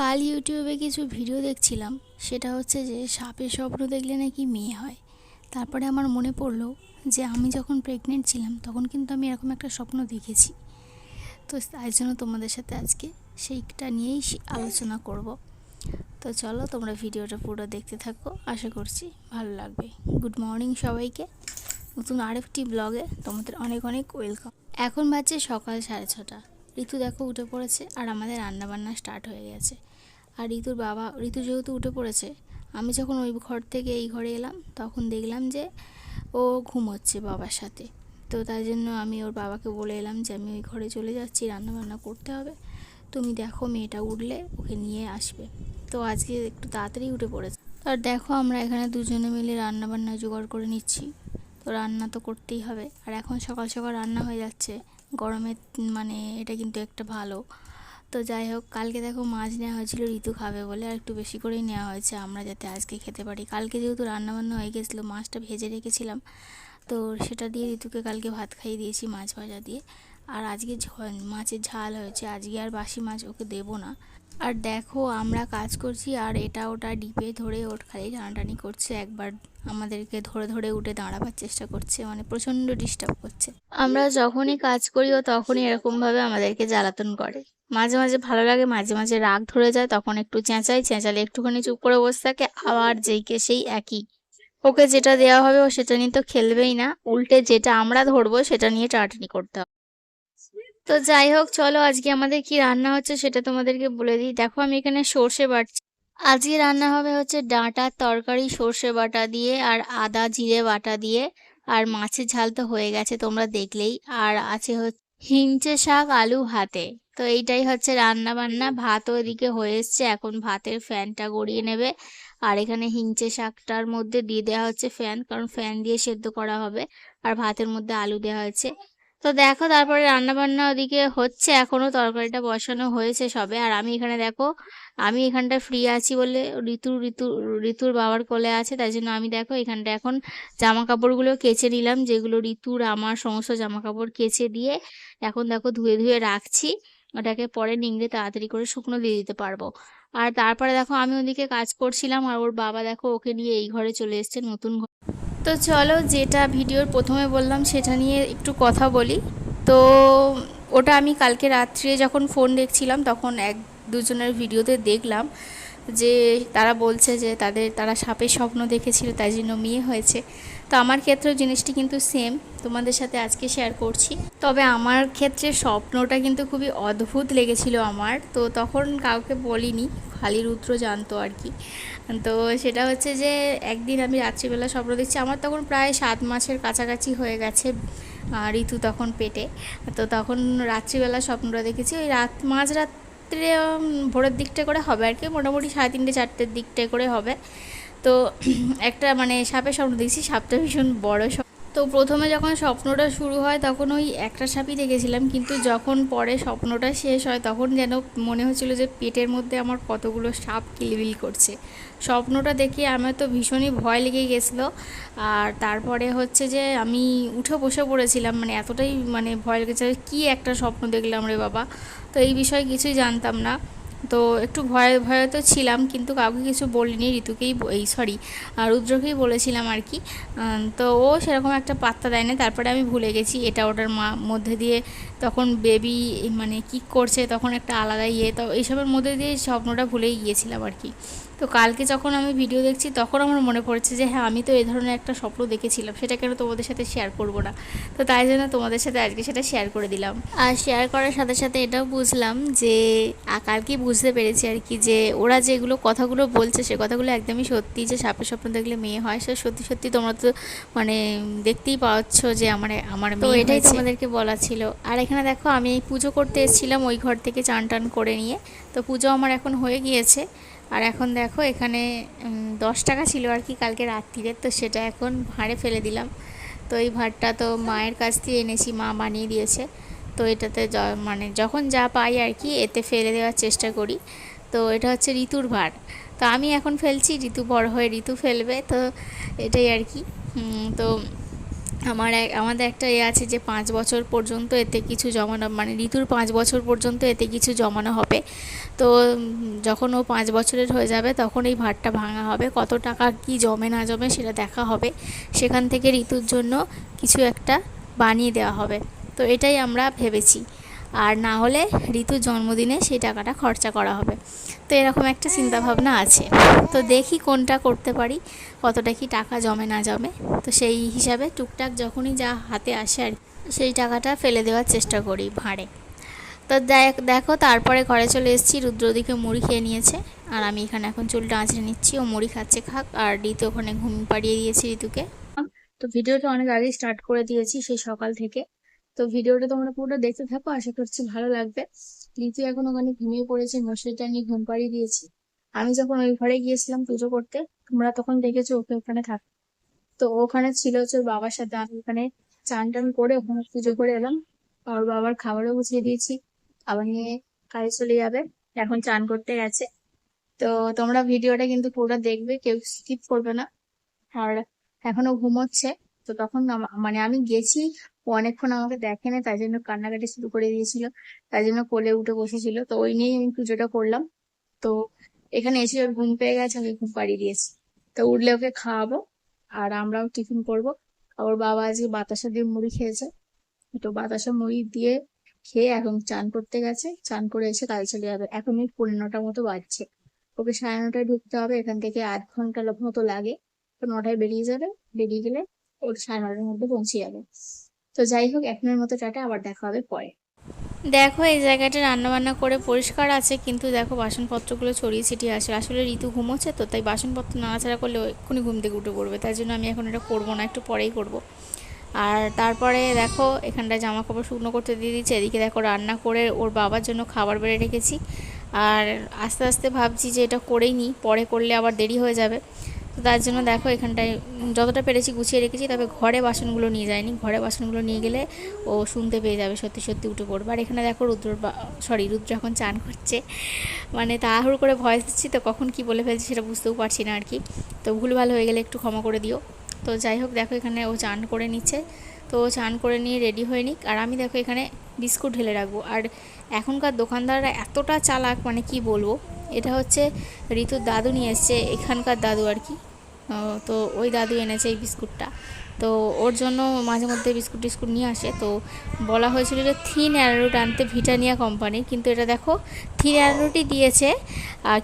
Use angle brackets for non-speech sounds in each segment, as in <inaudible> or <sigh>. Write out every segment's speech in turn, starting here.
কাল ইউটিউবে কিছু ভিডিও দেখছিলাম। সেটা হচ্ছে যে সাপের স্বপ্ন দেখলে নাকি মেয়ে হয়। তারপরে আমার মনে পড়ল যে আমি যখন প্রেগনেন্ট ছিলাম, তখন কিন্তু আমি এরকম একটা স্বপ্ন দেখেছি। তো তাই জন্য তোমাদের সাথে আজকে সেইটা নিয়েই আলোচনা করব। তো চলো তোমরা ভিডিওটা পুরো দেখতে থাকো, আশা করছি ভালো লাগবে। গুড মর্নিং সবাইকে। নতুন আরেকটি ব্লগে তোমাদের অনেক অনেক ওয়েলকাম এখন বাজছে সকাল সাড়ে ছটা। ঋতু দেখো উঠে পড়েছে আর আমাদের রান্নাবান্না স্টার্ট হয়ে গেছে। আর ঋতুর বাবা, ঋতু যেহেতু উঠে পড়েছে, আমি যখন ওই ঘর থেকে এই ঘরে এলাম, তখন দেখলাম যে ও ঘুমোচ্ছে বাবার সাথে। তো তাই জন্য আমি ওর বাবাকে বলে এলাম যে আমি ওই ঘরে চলে যাচ্ছি, রান্নাবান্না করতে হবে। তুমি দেখো মেয়েটা উঠলে, ওকে নিয়ে আসবে। তো আজকে একটু তাড়াতাড়ি উঠে পড়েছে। আর দেখো আমরা এখানে দুজনে মিলে রান্না বান্না জোগাড় করে নিচ্ছি। তো রান্না তো করতেই হবে। আর এখন সকাল সকাল রান্না হয়ে যাচ্ছে। গরমে মানে এটা কিন্তু একটা ভালো তো যাই হোক, কালকে দেখো মাছ নেওয়া হয়েছিল, ঋতু খাবে বলে, আর একটু বেশি করেই নেওয়া হয়েছে। আমরা যাতে আজকে খেতে পারি। কালকে যেহেতু রান্নাবান্না হয়ে গেছিল, মাছটা ভেজে রেখেছিলাম, তো সেটা দিয়ে ঋতুকে কালকে ভাত খাইয়ে দিয়েছি মাছ ভাজা দিয়ে। আর আজকে মাছের ঝাল হয়েছে। আজকে আর বাসি মাছ ওকে দেবো না। আর দেখো, আমরা কাজ করছি আর এটা ওটা ডিপে ধরে ওর খালি টানাটানি করছে। একবার আমাদেরকে ধরে ধরে উঠে দাঁড়াবার চেষ্টা করছে মানে প্রচণ্ড ডিস্টার্ব করছে। আমরা যখনই কাজ করি, ও তখনই এরকমভাবে আমাদেরকে জ্বালাতন করে। মাঝে মাঝে ভালো লাগে, মাঝে মাঝে রাগ ধরে যায়, তখন একটু চেঁচাই, চেঁচালে একটুখানি চুপ করে বসে থাকে, আবার যেইকে সেই একই। ওকে যেটা দেওয়া হবে, ও সেটা নিয়ে তো খেলবেই না। উল্টে যেটা আমরা ধরবো, সেটা নিয়ে টাটানি করতে হবে। তো যাই হোক, চলো আজকে আমাদের কি রান্না হচ্ছে সেটা তোমাদেরকে বলে দিই। দেখো, আমি এখানে সর্ষে বাটছি। আজকে রান্না হবে হচ্ছে ডাঁটার তরকারি, সর্ষে বাটা দিয়ে আর আদা জিরে বাটা দিয়ে। আর মাছের ঝাল তো হয়ে গেছে তোমরা দেখলেই। আর আছে হচ্ছে হিঞ্চে শাক, আলু, ভাতে। তো এইটাই হচ্ছে রান্না বান্না। ভাতও এদিকে হয়ে এসছে। এখন ভাতের ফ্যানটা গড়িয়ে নেবে। আর এখানে হিঞ্চে শাকটার মধ্যে দিয়ে দেওয়া হচ্ছে ফ্যান। কারণ ফ্যান দিয়ে সেদ্ধ করা হবে। আর ভাতের মধ্যে আলু দেওয়া হয়েছে। তো দেখো তারপরে রান্না বান্না ওদিকে হচ্ছে, এখনও তরকারিটা বসানো হয়েছে সবে। আর আমি এখানে দেখো, আমি এখানটা ফ্রি আছি বলে ঋতু ঋতু, ঋতুর বাবার কোলে আছে, তাই জন্য আমি দেখো এখানটা এখন জামা কাপড়গুলো কেচে নিলাম, যেগুলো ঋতুর, আমার সমস্ত জামা কাপড় কেচে দিয়ে এখন দেখো ধুয়ে ধুয়ে রাখছি। ওটাকে পরে নিংড়ে তাড়াতাড়ি করে শুকনো দিয়ে দিতে পারব। আর তারপরে দেখো আমি ওদিকে কাজ করছিলাম, আর ওর বাবা দেখো ওকে নিয়ে এই ঘরে চলে এসছে, নতুন তো চলো যেটা ভিডিওর প্রথমে বললাম সেটা নিয়ে একটু কথা বলি। তো ওটা আমি কালকে রাত্রে যখন ফোন দেখছিলাম তখন এক দুজনের ভিডিওতে দেখলাম যে তারা বলছে যে তাদের, তারা সাপের স্বপ্ন দেখেছিল, তাই জন্য মেয়ে হয়েছে। তো আমার ক্ষেত্রেও জিনিসটি কিন্তু সেম তোমাদের সাথে আজকে শেয়ার করছি। তবে আমার ক্ষেত্রে স্বপ্নটা কিন্তু খুবই অদ্ভুত লেগেছিল আমার। তো তখন কাউকে বলিনি। খালি রুদ্র জানতো আর কি। তো সেটা হচ্ছে যে একদিন আমি রাত্রিবেলা স্বপ্ন দেখছি আমার তখন প্রায় সাত মাসের কাছাকাছি হয়ে গেছে ঋতু তখন পেটে। তো তখন রাত্রিবেলা স্বপ্নটা দেখেছি ওই রাত মাঝরাত্রে উম, ভোরের দিকটা করে হবে আর কি মোটামুটি সাড়ে তিনটে চারটের দিকটায় করে হবে। তো <clears throat> একটা মানে সাপের স্বপ্ন দেখছি সাপটা ভীষণ বড় তো প্রথমে যখন স্বপ্নটা শুরু হয়, তখন ওই একটা সাপই দেখেছিলাম। কিন্তু যখন পরে স্বপ্নটা শেষ হয়, তখন যেন মনে হচ্ছিল যে পেটের মধ্যে আমার কতগুলো সাপ কিলবিল করছে। স্বপ্নটা দেখে আমার তো ভীষণই ভয় লেগে গেছিল। আর তারপরে হচ্ছে যে আমি উঠে বসে পড়েছিলাম মানে এতটাই মানে ভয় লেগেছে কি একটা স্বপ্ন দেখলাম রে বাবা। তো এই বিষয়ে কিছুই জানতাম না। তো একটু ভয়ে ভয়ে তো ছিলাম, কিন্তু কাউকে কিছু বলিনি। ঋতুকেই এই সরি রুদ্রকেই বলেছিলাম আর কি। তো ও সেরকম একটা পাত্তা দেয় না তারপরে আমি ভুলে গেছি, এটা ওটার মা, মধ্যে দিয়ে তখন বেবি মানে কি করছে, তখন একটা আলাদা ইয়ে। তো এইসবের মধ্যে দিয়ে স্বপ্নটা ভুলেই গিয়েছিলাম আর কি। তো কালকে যখন আমি ভিডিও দেখছি, তখন আমার মনে পড়ছে যে হ্যাঁ আমি তো এই ধরনের একটা স্বপ্ন দেখেছিলাম। সেটা কেন তোমাদের সাথে শেয়ার করব না? তো তাই জন্য তোমাদের সাথে আজকে সেটা শেয়ার করে দিলাম। আর শেয়ার করার সাথে সাথে এটাও বুঝলাম যে, আ- কালকেই বুঝতে পেরেছি আর কি যে ওরা যেগুলো কথাগুলো বলছে সে কথাগুলো একদমই সত্যি যে সাপের স্বপ্ন দেখলে মেয়ে হয় সে সত্যি সত্যি তোমরা তো মানে দেখতেই পাচ্ছ যে আমার আমার মেয়ে এটাই তোমাদেরকে বলা ছিল। আর এখানে দেখো আমি পুজো করতে এসেছিলাম ওই ঘর থেকে চান টান করে নিয়ে। তো পুজো আমার এখন হয়ে গিয়েছে। আর এখন দেখো এখানে দশ টাকা ছিল আর কি কালকে রাত্রিরে তো সেটা এখন ভাঁড়ে ফেলে দিলাম। তো এই ভাঁড়টা তো মায়ের কাছ থেকে এনেছি মা বানিয়ে দিয়েছে। তো এটাতে মানে যখন যা পাই আর কি, এতে ফেলে দেওয়ার চেষ্টা করি। তো এটা হচ্ছে ঋতুর ভার। তো আমি এখন ফেলছি, ঋতু বড় হয়ে ঋতু ফেলবে, তো এটাই আর কি। তো আমার এক, আমাদের একটা এ আছে যে পাঁচ বছর পর্যন্ত এতে কিছু জমানো মানে ঋতুর পাঁচ বছর পর্যন্ত এতে কিছু জমানো হবে। তো যখন ও পাঁচ বছরের হয়ে যাবে, তখন এই ভাতটা ভাঙা হবে। কত টাকা কি জমে না জমে সেটা দেখা হবে। সেখান থেকে ঋতুর জন্য কিছু একটা বানিয়ে দেওয়া হবে। তো এটাই আমরা ভেবেছি। আর না হলে ঋতুর জন্মদিনে সেই টাকাটা খরচা করা হবে। তো এরকম একটা চিন্তা ভাবনা আছে। তো দেখি কোনটা করতে পারি, কতটা কি টাকা জমে না জমে। তো সেই হিসাবে টুকটাক যখনই যা হাতে আসে আর সেই টাকাটা ফেলে দেওয়ার চেষ্টা করি ভাঁড়ে। তো দেখ, দেখো তারপরে ঘরে চলে এসেছি রুদ্র ওদিকে মুড়ি খেয়ে নিয়েছে। আর আমি এখানে এখন চুলটা আঁচড়ে নিচ্ছি, ও মুড়ি খাচ্ছে খাক। আর ঋতু ওখানে ঘুম পাড়িয়ে দিয়েছি ঋতুকে। তো ভিডিওটা অনেক আগে স্টার্ট করে দিয়েছি, সেই সকাল থেকে। তো ভিডিওটা তোমরা পুরো দেখতে থাকো, আশা করছি ভালো লাগবে। ঋতু এখন ওখানে ঘুমিয়ে পড়েছে, মশারিটা নিয়ে ঘুম পাড়িয়ে দিয়েছি। আমি যখন ওই ঘরে গিয়েছিলাম পুজো করতে, তোমরা তখন দেখেছ ওকে ওখানে থাক। তো ওখানে ছিল হচ্ছে ওর বাবার সাথে, আমি ওখানে চান টান করে ওখানে পুজো করে এলাম। ওর বাবার খাবারও গুছিয়ে দিয়েছি, আবার নিয়ে কাজে চলে যাবে, এখন চান করতে গেছে। তো তোমরা ভিডিওটা কিন্তু পুরোটা দেখবে, কেউ স্কিপ করবে না। আর এখনও ঘুমোচ্ছে, তো তখন মানে আমি গেছি ও অনেকক্ষণ আমাকে দেখেনি, তাই জন্য কান্নাকাটি শুরু করে দিয়েছিল, তাই জন্য কোলে উঠে বসেছিল। তো ওই নিয়েই আমি পুজোটা করলাম। তো এখানে এসে ওর ঘুম পেয়ে গেছে ওকে ঘুম পাড়িয়ে দিয়েছি। তো উঠলে ওকে খাওয়াবো, আর আমরাও টিফিন করব। ওর বাবা আজকে বাতাসা দিয়ে মুড়ি খেয়েছে। তো বাতাসা মুড়ি দিয়ে খেয়ে এখন চান করতে গেছে। চান করে এসে কাজে চলে যাবে। এখন ওই পনেরো নটার মতো বাজছে। ওকে সাড়ে নটায় ঢুকতে হবে, এখান থেকে আধ ঘণ্টা মতো লাগে। তো নটায় বেরিয়ে যাবে, বেরিয়ে গেলে ওর সাড়ে নটার মধ্যে পৌঁছে যাবে। তো যাই হোক, এখনের মতো টাটা, আবার দেখা হবে পরে। দেখো, এই জায়গাটা রান্না বান্না করে পরিষ্কার আছে, কিন্তু দেখো, বাসনপত্রগুলো ছড়িয়ে ছিটিয়ে আসে আসলে ঋতু ঘুমোচ্ছে তো, তাই বাসনপত্র নাড়াচাড়া করলে এক্ষুনি ঘুম থেকে উঠে পড়বে। তাই জন্য আমি এখন এটা করব না, একটু পরেই করব। আর তারপরে দেখো, এখানটায় জামা কাপড় শুকনো করতে দিয়ে দিচ্ছে এদিকে দেখো, রান্না করে ওর বাবার জন্য খাবার বেড়ে রেখেছি। আর আস্তে আস্তে ভাবছি যে এটা করেই নিই পরে করলে আবার দেরি হয়ে যাবে। তো তার জন্য দেখো এখানটায় যতটা পেরেছি গুছিয়ে রেখেছি, তবে ঘরে বাসনগুলো নিয়ে যায়নি। ঘরে বাসনগুলো নিয়ে গেলে ও শুনতে পেয়ে যাবে সত্যি সত্যি উঠে পড়বে। আর এখানে দেখো রুদ্র সরি রুদ্র এখন চান করছে। মানে তাড়াহুড়ো করে ভয়েস দিচ্ছি, তো কখন কি বলে ফেলছি সেটা বুঝতেও পারছি না আর কি তো ভুলভাল হয়ে গেলে একটু ক্ষমা করে দিও। তো যাই হোক, দেখো এখানে ও চান করে নিচ্ছে। তো ও চান করে নিয়ে রেডি হয়ে নিক। আর আমি দেখো এখানে বিস্কুট ঢেলে রাখব। আর এখনকার দোকানদাররা এতটা চালাক মানে কি বলব? এটা হচ্ছে ঋতুর দাদু নিয়ে এসছে, এখানকার দাদু আর কি। তো ওই দাদু এনেছে এই বিস্কুটটা। তো ওর জন্য মাঝে মধ্যে বিস্কুট টিস্কুট নিয়ে আসে। তো বলা হয়েছিল যে থিন অ্যারোরুট আনতে ভিটানিয়া কোম্পানি। কিন্তু এটা দেখো, থিন অ্যারোরুটই দিয়েছে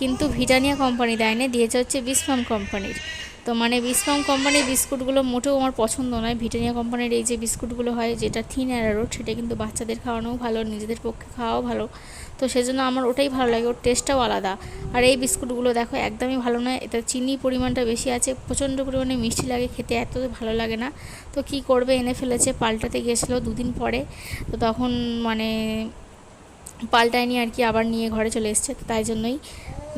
কিন্তু ভিটানিয়া কোম্পানি দেয়নি, দিয়েছে হচ্ছে বিসফাম কোম্পানির। তো মানে বিসফাম কোম্পানির বিস্কুটগুলো মোটেও আমার পছন্দ নয়। ভিটানিয়া কোম্পানির এই যে বিস্কুটগুলো হয়, যেটা থিন অ্যারোরুট, সেটা কিন্তু বাচ্চাদের খাওয়ানোও ভালো, নিজেদের পক্ষে খাওয়াও ভালো। তো সেজন্য আমার ওটাই ভালো লাগে, ওর টেস্টটাও আলাদা। আর এই বিস্কুটগুলো দেখো, একদমই ভালো নয় এটা চিনি পরিমাণটা বেশি আছে, প্রচণ্ড পরিমাণে মিষ্টি লাগে, খেতে এত ভালো লাগে না। তো কি করবে, এনে ফেলেছে, পাল্টাতে গেছিল দুদিন পরে। তো তখন মানে পাল্টায়নি আর কি, আবার নিয়ে ঘরে চলে এসছে, তো তাই জন্যই।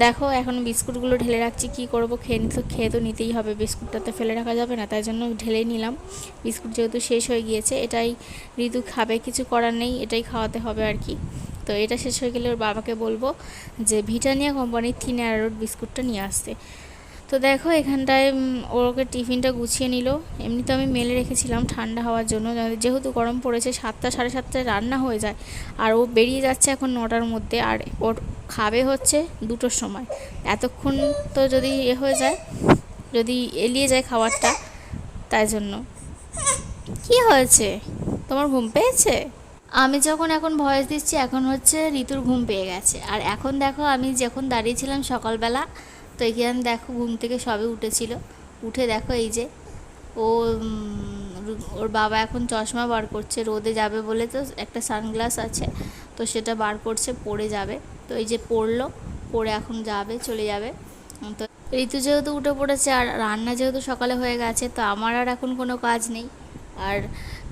দেখো, এখন বিস্কুটগুলো ঢেলে রাখছি, কি করব, খেয়ে নিতে খেয়ে তো নিতেই হবে, বিস্কুটটা তো ফেলে রাখা যাবে না, তাই জন্য ঢেলে নিলাম। বিস্কুট যেহেতু শেষ হয়ে গিয়েছে, এটাই ঋতু খাবে, কিছু করার নেই, এটাই খাওয়াতে হবে আর কি। তো এটা শেষ হয়ে গেলে ওর বাবাকে বলব যে ভিটানিয়া কোম্পানির থিন অ্যারোট বিস্কুটটা নিয়ে আসতে। তো দেখো এখানটায় ওকে টিফিনটা গুছিয়ে নিল। এমনি তো আমি মেলে রেখেছিলাম ঠান্ডা হওয়ার জন্য যেহেতু গরম পড়েছে, সাতটা, সাড়ে সাতটায় রান্না হয়ে যায়। আর ও বেরিয়ে যাচ্ছে এখন নটার মধ্যে, আর ওর খাবে হচ্ছে দুটোর সময়। এতক্ষণ তো যদি এ হয়ে যায়, যদি এলিয়ে যায় খাবারটা, তাই জন্য। কি হয়েছে? তোমার ঘুম পেয়েছে? আমি যখন এখন ভয়েস দিচ্ছি, এখন হচ্ছে ঋতুর ঘুম পেয়ে গেছে। আর এখন দেখো, আমি যখন দাঁড়িয়েছিলাম সকালবেলা, তো এখানে দেখো ঘুম থেকে সবে উঠেছিল। উঠে দেখো এই যে, ও ওর বাবা এখন চশমা বার করছে, রোদে যাবে বলে তো একটা সানগ্লাস আছে, তো সেটা বার করছে, পড়ে যাবে। তো এই যে পড়ল পরে এখন যাবে, চলে যাবে। তো ঋতু যেহেতু উঠে পড়েছে, আর রান্না যেহেতু সকালে হয়ে গেছে, তো আমার আর এখন কোনো কাজ নেই। আর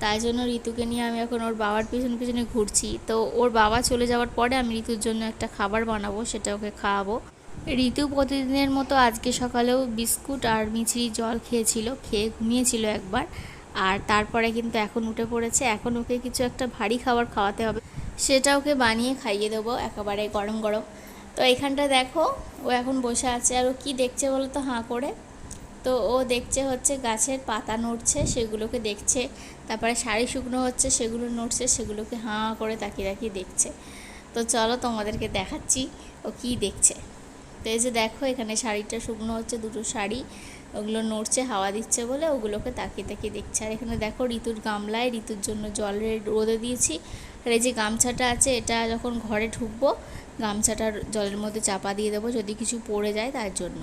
তাই জন্য ঋতুকে নিয়ে আমি এখন ওর বাবার পিছনে পিছনে ঘুরছি। তো ওর বাবা চলে যাওয়ার পরে আমি ঋতুর জন্য একটা খাবার বানাবো, সেটা ওকে খাওয়াবো। ঋতু প্রতিদিনের মতো আজকে সকালেও বিস্কুট আর মিছরি জল খেয়েছিল, খেয়ে ঘুমিয়েছিল একবার। আর তারপরে কিন্তু এখন উঠে পড়েছে। এখন ওকে কিছু একটা ভারী খাবার খাওয়াতে হবে, সেটা ওকে বানিয়ে খাইয়ে দেবো একেবারে গরম গরম। তো এখানটা দেখো, ও এখন বসে আছে। আর ও কী দেখছে বলো তো হাঁ করে? তো ও দেখছে হচ্ছে গাছের পাতা নড়ছে, সেগুলোকে দেখছে। তারপরে শাড়ি শুকনো হচ্ছে, সেগুলো নড়ছে, সেগুলোকে হাঁ করে তাকিয়ে তাকিয়ে দেখছে। তো চলো তোমাদেরকে দেখাচ্ছি ও কি দেখছে। তো এই যে দেখো, এখানে শাড়িটা শুকনো হচ্ছে, দুটো শাড়ি, ওগুলো নড়ছে, হাওয়া দিচ্ছে বলে ওগুলোকে তাকিয়ে তাকিয়ে দেখছে। আর এখানে দেখো ঋতুর গামলায়, ঋতুর জন্য জল রোদে দিয়েছি। আর এই যে গামছাটা আছে, এটা যখন ঘরে ঢুকবো গামছাটা জলের মধ্যে চাপা দিয়ে দেবো, যদি কিছু পড়ে যায় তার জন্য।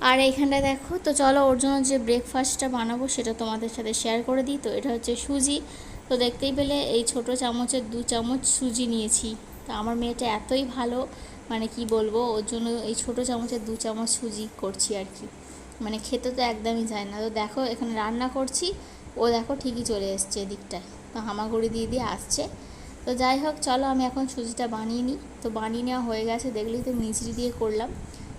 আর এইখানটা দেখো, তো চলো ওর জন্য যে ব্রেকফাস্টটা বানাবো সেটা তোমাদের সাথে শেয়ার করে দিই। তো এটা হচ্ছে সুজি। তো দেখতেই পেলে এই ছোট চামচের দু চামচ সুজি নিয়েছি। তো আমার মেয়েটা এতই ভালো মানে কি বলব, ওর জন্য এই ছোট চামচের দু চামচ সুজি করছি আর কি। মানে খেতে তো একদমই যায় না। তো দেখো, এখানে রান্না করছি। ও দেখো ঠিকই চলে এসছে এদিকটায়। তো হামাগুড়ি দিয়ে দিয়ে আসছে। তো যাই হোক, চলো আমি এখন সুজিটা বানিয়ে নিই। তো বানিয়ে নেওয়া হয়ে গেছে, দেখলেই তো মিচড়ি দিয়ে করলাম।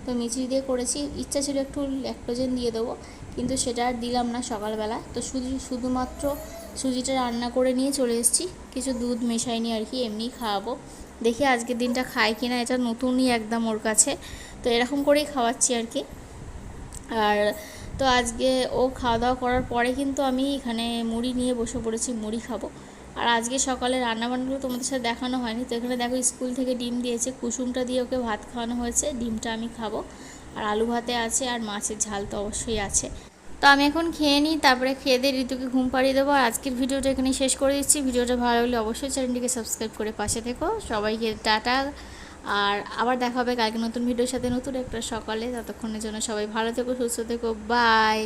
তো মিচড়ি দিয়ে করেছি। ইচ্ছা ছিল একটু ল্যাকটোজেন দিয়ে দেবো, কিন্তু সেটা আর দিলাম না সকালবেলা। তো শুধু, শুধুমাত্র সুজিটা রান্না করে নিয়ে চলে এসেছি। কিছু দুধ মেশাইনি আর কি, এমনিই খাওয়াবো। দেখি আজকের দিনটা খায় কি না, এটা নতুনই একদম ওর কাছে। তো এরকম করেই খাওয়াচ্ছি আর কি। আর তো আজকে ও খাওয়া দাওয়া করার পরে কিন্তু আমি এখানে মুড়ি নিয়ে বসে পড়েছি, মুড়ি খাব। আর আজকে সকালে রান্নাবান্নাগুলো তোমাদের সাথে দেখানো হয়নি। তো এখানে দেখো স্কুল থেকে ডিম দিয়েছে, কুসুমটা দিয়ে ওকে ভাত খাওয়ানো হয়েছে, ডিমটা আমি খাব। আর আলু ভাতে আছে আর মাছের ঝাল তো অবশ্যই আছে। তো আমি এখন খেয়ে নিই, তারপরে খেয়ে দিয়ে ঋতুকে ঘুম পাড়িয়ে দেবো। আর আজকের ভিডিওটা এখানে শেষ করে দিচ্ছি। ভিডিওটা ভালো লাগলে অবশ্যই চ্যানেলটিকে সাবস্ক্রাইব করে পাশে থেকো। সবাইকে টাটা। আর আবার দেখা হবে কালকে নতুন ভিডিওর সাথে নতুন একটা সকালে। ততক্ষণের জন্য সবাই ভালো থেকো, সুস্থ থেকো। বাই।